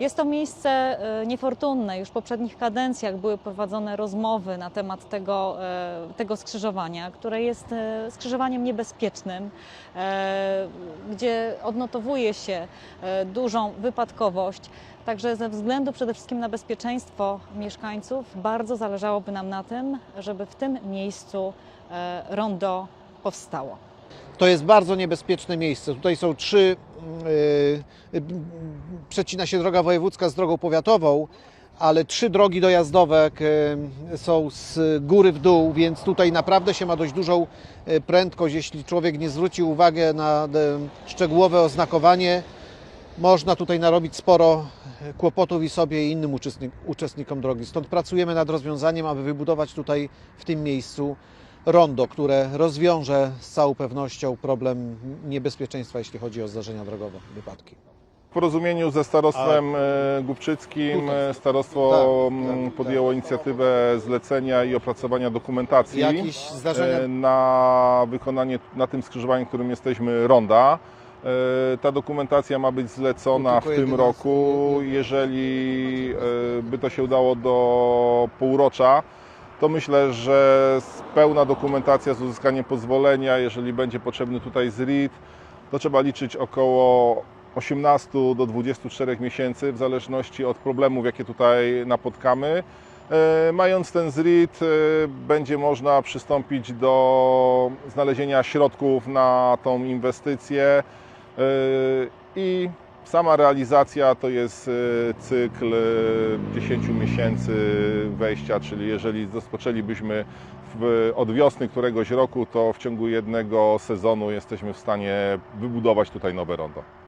Jest to miejsce e, niefortunne. Już w poprzednich kadencjach były prowadzone rozmowy na temat tego, e, tego skrzyżowania, które jest e, skrzyżowaniem niebezpiecznym, gdzie odnotowuje się dużą wypadkowość. Także ze względu przede wszystkim na bezpieczeństwo mieszkańców bardzo zależałoby nam na tym, żeby w tym miejscu rondo powstało. To jest bardzo niebezpieczne miejsce. Tutaj są trzy, przecina się droga wojewódzka z drogą powiatową, ale trzy drogi dojazdowe yy, są z góry w dół, więc tutaj naprawdę się ma dość dużą prędkość. Jeśli człowiek nie zwróci uwagi na szczegółowe oznakowanie, można tutaj narobić sporo kłopotów i sobie i innym uczestnik, uczestnikom drogi. Stąd pracujemy nad rozwiązaniem, aby wybudować tutaj w tym miejscu rondo, które rozwiąże z całą pewnością problem niebezpieczeństwa, jeśli chodzi o zdarzenia drogowe, wypadki. W porozumieniu ze starostwem e, głubczyckim Tutaj. e, starostwo Tak, mm, tak, podjęło inicjatywę zlecenia i opracowania dokumentacji Jakieś zdarzenia? e, na wykonanie na tym skrzyżowaniu, którym jesteśmy ronda. E, Ta dokumentacja ma być zlecona w Tylko tym 11 roku. Jeżeli e, by to się udało do półrocza, to myślę, że pełna dokumentacja z uzyskaniem pozwolenia, jeżeli będzie potrzebny tutaj ZRID, to trzeba liczyć około 18 do 24 miesięcy, w zależności od problemów, jakie tutaj napotkamy. E, Mając ten ZRID, e, będzie można przystąpić do znalezienia środków na tą inwestycję e, i sama realizacja to jest e, cykl e, 10 miesięcy wejścia, czyli jeżeli rozpoczęlibyśmy w, od wiosny któregoś roku, to w ciągu jednego sezonu jesteśmy w stanie wybudować tutaj nowe rondo.